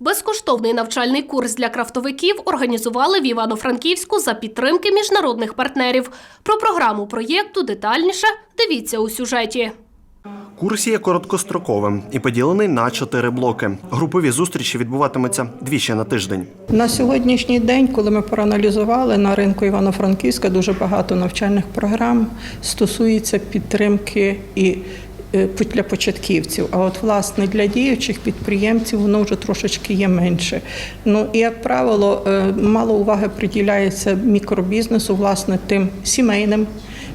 Безкоштовний навчальний курс для крафтовиків організували в Івано-Франківську за підтримки міжнародних партнерів. Про програму проєкту детальніше дивіться у сюжеті. Курс є короткостроковим і поділений на чотири блоки. Групові зустрічі відбуватимуться двічі на тиждень. На сьогоднішній день, коли ми проаналізували на ринку Івано-Франківська, дуже багато навчальних програм стосується підтримки і для початківців. А от власне для діючих підприємців воно вже трошечки є менше. Ну і як правило, е, мало уваги приділяється мікробізнесу, власне, тим сімейним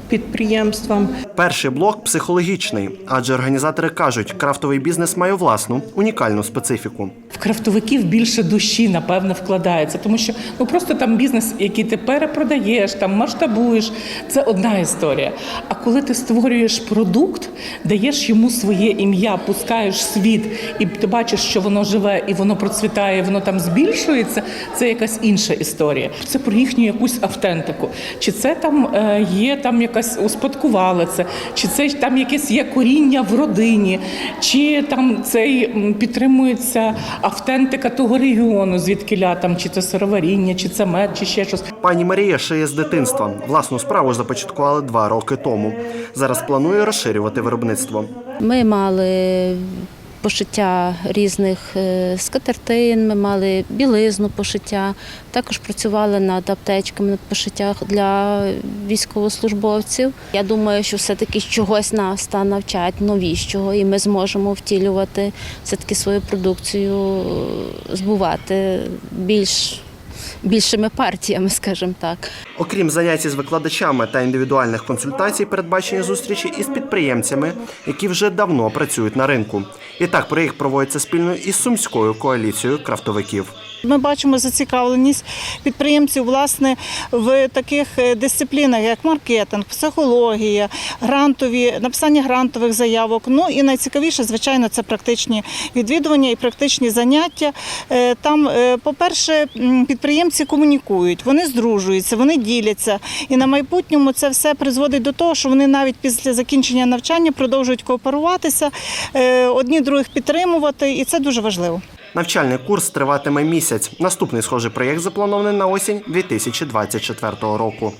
підприємствам. Перший блок психологічний, адже організатори кажуть, крафтовий бізнес має власну унікальну специфіку. В крафтовиків більше душі, напевно, вкладається, тому що ну просто там бізнес, який ти перепродаєш, там масштабуєш, це одна історія. А коли ти створюєш продукт, даєш йому своє ім'я, пускаєш світ, і ти бачиш, що воно живе і воно процвітає, воно там збільшується, це якась інша історія. Це про їхню якусь автентику. Чи це там е, є там якась успадкували це, чи це там якесь є коріння в родині, чи там цей підтримується автентика того регіону, звідки там, чи це сироваріння, чи це мед, чи ще щось. Пані Марія шиє з дитинства. Власну справу започаткували два роки тому. Зараз планує розширювати виробництво. Ми мали пошиття різних е, скатертин, ми мали білизну пошиття, також працювали над аптечками, над пошиття для військовослужбовців. Я думаю, що все-таки чогось нас та навчать новіщого, і ми зможемо втілювати все-таки свою продукцію, е, збувати більш більшими партіями, скажімо так. Окрім занять з викладачами та індивідуальних консультацій, передбачені зустрічі із підприємцями, які вже давно працюють на ринку. І так проєкт проводиться спільно із сумською коаліцією крафтовиків. Ми бачимо зацікавленість підприємців власне в таких е, дисциплінах, як маркетинг, психологія, грантові, написання грантових заявок. Ну і найцікавіше, звичайно, це практичні відвідування і практичні заняття. Е, Там, е, по-перше, м, підприємці комунікують, вони здружуються, вони діляться. І на майбутньому це все призводить до того, що вони навіть після закінчення навчання продовжують кооперуватися, е, одні других підтримувати, і це дуже важливо. Навчальний курс триватиме місяць. Наступний схожий проєкт запланований на осінь 2024 року.